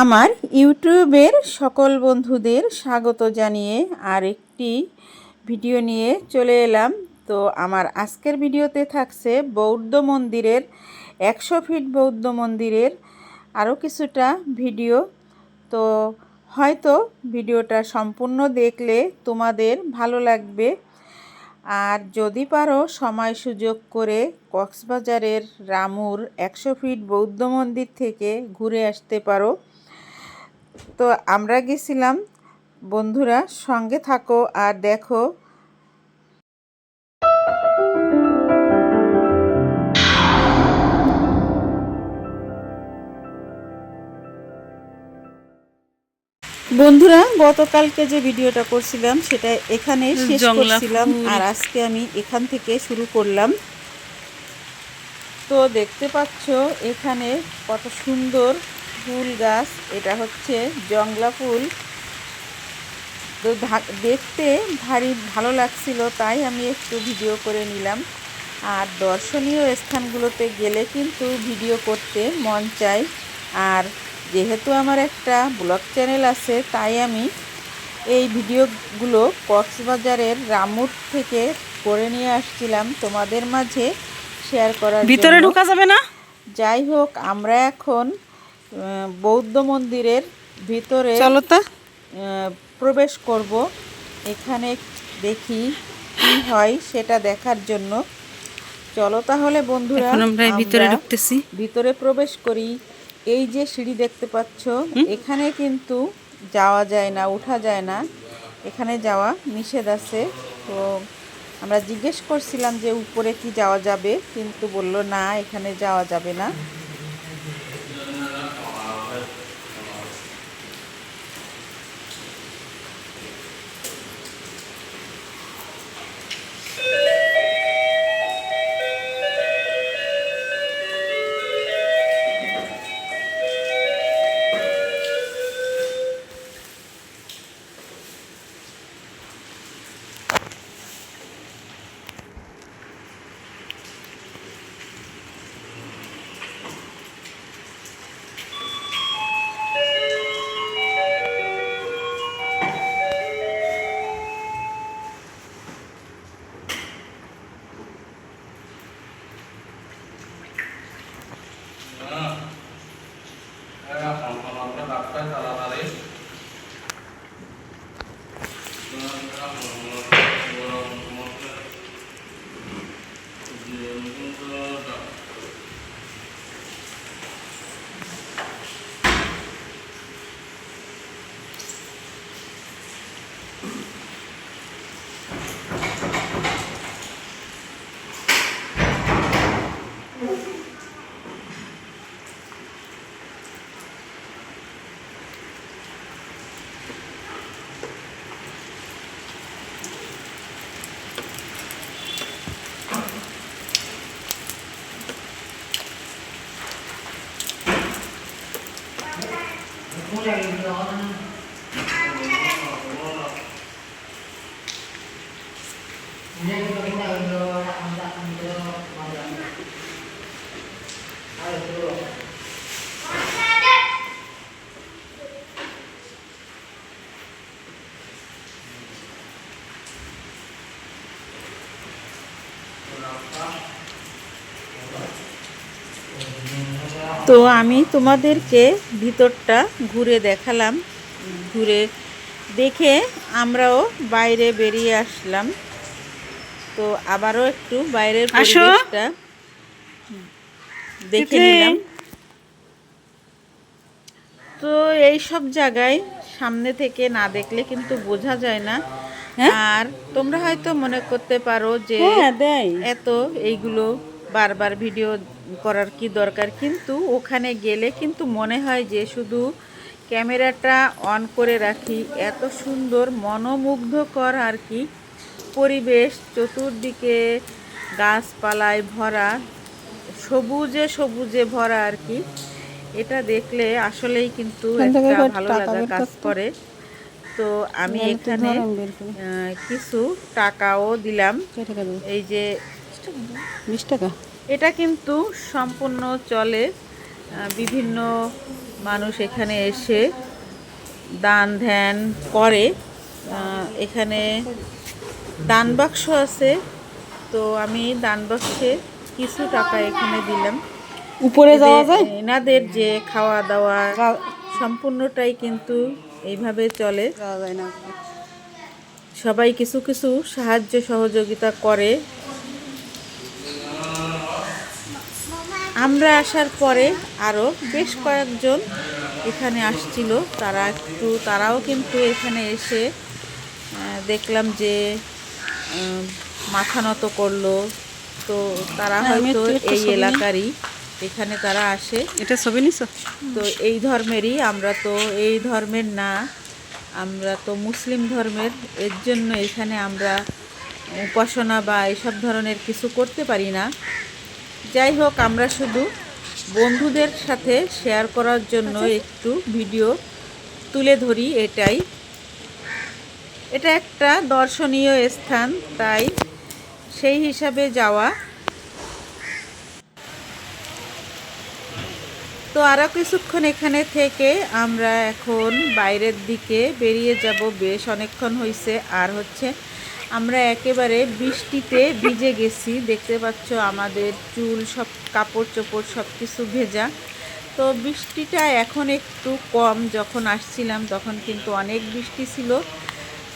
আমার ইউটিউবের সকল বন্ধুদের স্বাগত জানিয়ে আর একটি ভিডিও নিয়ে চলে এলাম। তো আমার আজকের ভিডিওতে থাকছে বৌদ্ধ মন্দিরের একশো ফিট বৌদ্ধ মন্দিরের আরও কিছুটা ভিডিও। তো হয়তো ভিডিওটা সম্পূর্ণ দেখলে তোমাদের ভালো লাগবে। আর যদি পারো সময় সুযোগ করে কক্সবাজারের রামুর একশো ফিট বৌদ্ধ মন্দির থেকে ঘুরে আসতে পারো। তো আমরা গেছিলাম। বন্ধুরা সঙ্গে থাকো আর দেখো। বন্ধুরা গতকালকে যে ভিডিওটা করছিলাম সেটা এখানে শেষ করছিলাম আর আজকে আমি এখান থেকে শুরু করলাম। তো দেখতে পাচ্ছ এখানে কত সুন্দর ফুল গাছ এটা হচ্ছে জংলা ফুল। তো দেখতে ভারী ভালো লাগছিল তাই আমি একটু ভিডিও করে নিলাম। আর দর্শনীয় স্থানগুলোতে গেলে কিন্তু ভিডিও করতে মন চায় আর যেহেতু আমার একটা ব্লগ চ্যানেল আছে তাই আমি এই ভিডিওগুলো কক্সবাজারের রামুর থেকে করে নিয়ে আসছিলাম। তোমাদের মাঝে শেয়ার করার ভিতরে ঢোকা যাবে না? যাই হোক আমরা এখন বৌদ্ধ মন্দিরের ভিতরে চলতা প্রবেশ করব। এখানে দেখি কি হয় সেটা দেখার জন্য। চলো তাহলে বন্ধুরা আমরা ভিতরে ঢুকতেছি। ভিতরে প্রবেশ করি। এই যে সিঁড়ি দেখতে পাচ্ছ এখানে কিন্তু যাওয়া যায় না ওঠা যায় না। এখানে যাওয়া নিষেধ আছে। তো আমরা জিজ্ঞেস করছিলাম যে উপরে কি যাওয়া যাবে কিন্তু বলল না এখানে যাওয়া যাবে না। güzel geliyor. তো আমি তোমাদেরকে ভিতরটা ঘুরে দেখালাম। ঘুরে দেখে আমরাও বাইরে বেরিয়ে আসলাম। তো আবারও একটু বাইরের পরিবেশটা দেখে নিলাম। তো এই সব জায়গায় সামনে থেকে না দেখলে কিন্তু বোঝা যায় না। হ্যাঁ? আর তোমরা হয়তো মনে করতে পারো যে হ্যাঁ এত এইগুলো বারবার ভিডিও করার কি দরকার? কিন্তু ওখানে গেলে কিন্তু মনে হয় যে শুধু ক্যামেরাটা অন করে রাখি। এত সুন্দর মনোমুগ্ধকর আর কি পরিবেশ চতুর্দিকে গাছপালায় ভরা সবুজে সবুজে ভরা আর কি। এটা দেখলে আসলেই কিন্তু একটা ভালো লাগা কাজ করে। তো আমি এখানে কিছু টাকাও দিলাম। এই যে বিশ টাকা। এটা কিন্তু সম্পূর্ণ চলে বিভিন্ন মানুষ এখানে এসে দান ধ্যান করে। এখানে দান বাক্স আছে তো আমি দান বাক্সে কিছু টাকা এখানে দিলাম। উপরে যাওয়া যায়? এনাদের যে খাওয়া দাওয়া সম্পূর্ণটাই কিন্তু এইভাবে চলে। যাওয়া যায় না। সবাই কিছু কিছু সাহায্য সহযোগিতা করে। আমরা আসার পরে আরও বেশ কয়েকজন এখানে আসছিল। তারা একটু তারাও কিন্তু এখানে এসে দেখলাম যে মাথা নত করল। তো তারা হ্যাঁ, হয়তো এই এলাকারই এখানে তারা আসে। এটা ছবি নিছো? তো এই ধর্মেরই আমরা তো এই ধর্মের না আমরা তো মুসলিম ধর্মের। এর জন্য এখানে আমরা উপাসনা বা এসব ধরনের কিছু করতে পারি না। যাই হোক আমরা শুধু বন্ধুদের সাথে শেয়ার করার জন্য একটু ভিডিও তুলে ধরি এটাই। এটা একটা দর্শনীয় স্থান তাই সেই হিসাবে যাওয়া। তো আরও কিছুক্ষণ এখানে থেকে আমরা এখন বাইরের দিকে বেরিয়ে যাব বেশ অনেকক্ষণ হয়েছে আর হচ্ছে আমরা একেবারে বৃষ্টিতে ভিজে গেছি। দেখতে পাচ্ছ আমাদের চুল সব কাপড় চোপড় সব কিছু ভেজা। তো বৃষ্টিটা এখন একটু কম যখন আসছিলাম তখন কিন্তু অনেক বৃষ্টি ছিল।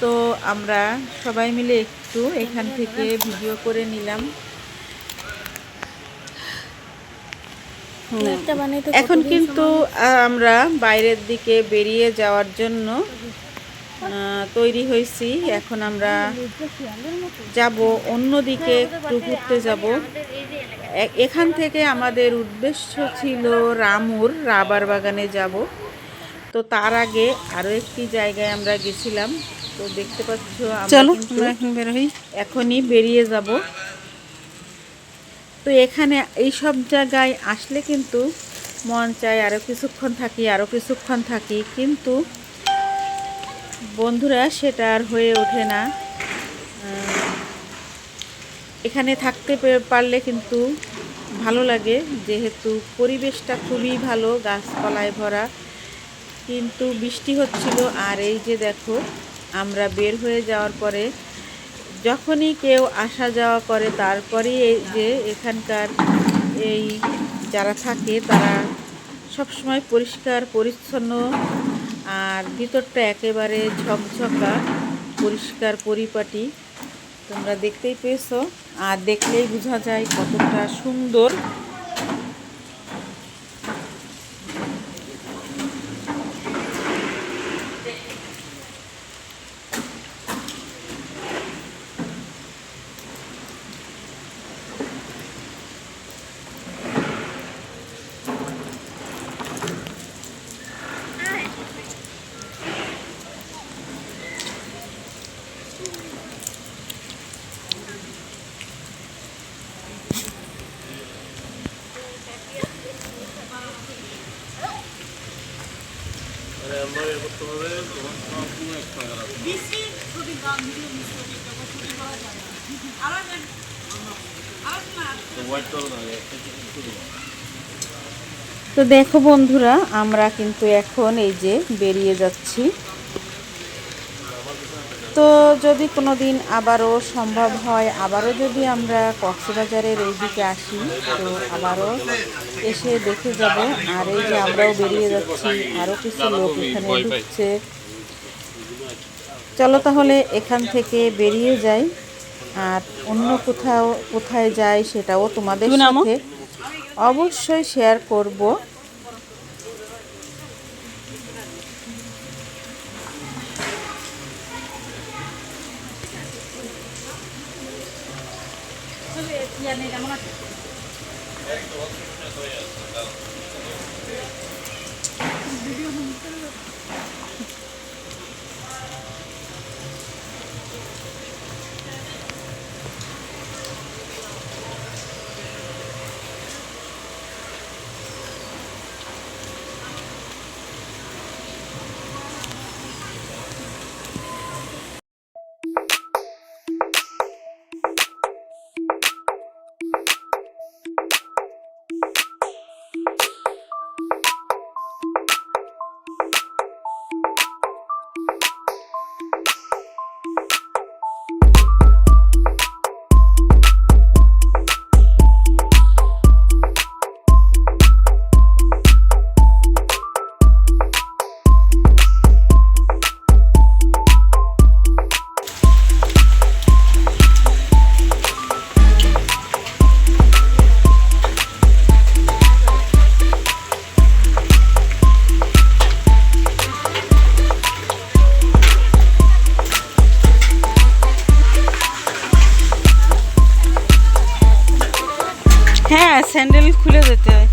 তো আমরা সবাই মিলে একটু এখান থেকে ভিডিও করে নিলাম। এখন কিন্তু আমরা বাইরের দিকে বেরিয়ে যাওয়ার জন্য তৈরি হয়েছি। এখন আমরা যাব অন্যদিকে একটু ঘুরতে যাব। এখান থেকে আমাদের উদ্দেশ্য ছিল রামুর রাবার বাগানে যাব। তো তার আগে আরও একটি জায়গায় আমরা গেছিলাম। তো দেখতে পাচ্ছ চলো এখন বের হই এখনই বেরিয়ে যাব। তো এখানে এই সব জায়গায় আসলে কিন্তু মন চায় আরও কিছুক্ষণ থাকি আরও কিছুক্ষণ থাকি। কিন্তু বন্ধুরা, সেটা আর হয়ে ওঠে না। এখানে থাকতে পারলে কিন্তু ভালো লাগে, যেহেতু পরিবেশটা খুবই ভালো, গাছপালায় ভরা। কিন্তু বৃষ্টি হচ্ছিল, আর এই যে দেখো, আমরা বের হয়ে যাওয়ার পরে যখনই কেউ আসা যাওয়া করে তারপরেই এই যে এখানকার এই যারা থাকে, তারা সবসময় পরিষ্কার, পরিচ্ছন্ন আর ভিতরটা একেবারে ঝকঝকা, পরিষ্কার পরিপাটি, তোমরা দেখতেই পেয়েছ। আর দেখলেই বোঝা যায় কতটা সুন্দর তো দেখো বন্ধুরা আমরা কিন্তু এখন এই যে বেরিয়ে যাচ্ছি। তো যদি কোনো দিন আবারও সম্ভব হয় আবারও যদি আমরা কক্সবাজারের এই দিকে আসি তো আবারও এসে দেখে যাব। আর এই যে আমরাও বেরিয়ে যাচ্ছি আরও কিছু লোক এখানে ঢুকছে। চলো তাহলে এখান থেকে বেরিয়ে যাই। আর অন্য কোথাও কোথায় যাই সেটাও তোমাদের সাথে অবশ্যই শেয়ার করব। ভিডিও হ্যাঁ স্যান্ডেল খুলে যেতে হয়।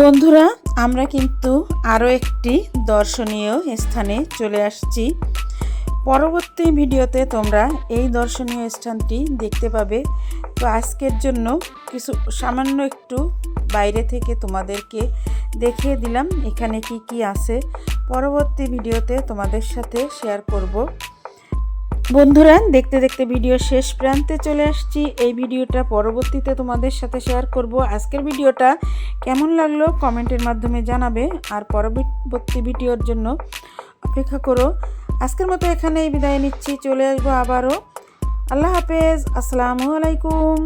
বন্ধুরা, আমরা কিন্তু আরও একটি দর্শনীয় স্থানে চলে আসছি। পরবর্তী ভিডিওতে তোমরা এই দর্শনীয় স্থানটি দেখতে পাবে। তো আজকের জন্য কিছু সামান্য একটু বাইরে থেকে তোমাদেরকে দেখিয়ে দিলাম, এখানে কি কি আছে। পরবর্তী ভিডিওতে তোমাদের সাথে শেয়ার করব। বন্ধুরা, দেখতে দেখতে ভিডিও শেষ প্রান্তে চলে আসছি। এই ভিডিওটা পরবর্তীতে তোমাদের সাথে শেয়ার করব। আজকের ভিডিওটা কেমন লাগল কমেন্টের মাধ্যমে জানাবে। আর পরবর্তী ভিডিওর জন্য অপেক্ষা করো। আজকের মতো এখানেই বিদায় নিচ্ছি। চলে আসব আবারও। আল্লাহ হাফেজ। আসসালামু আলাইকুম।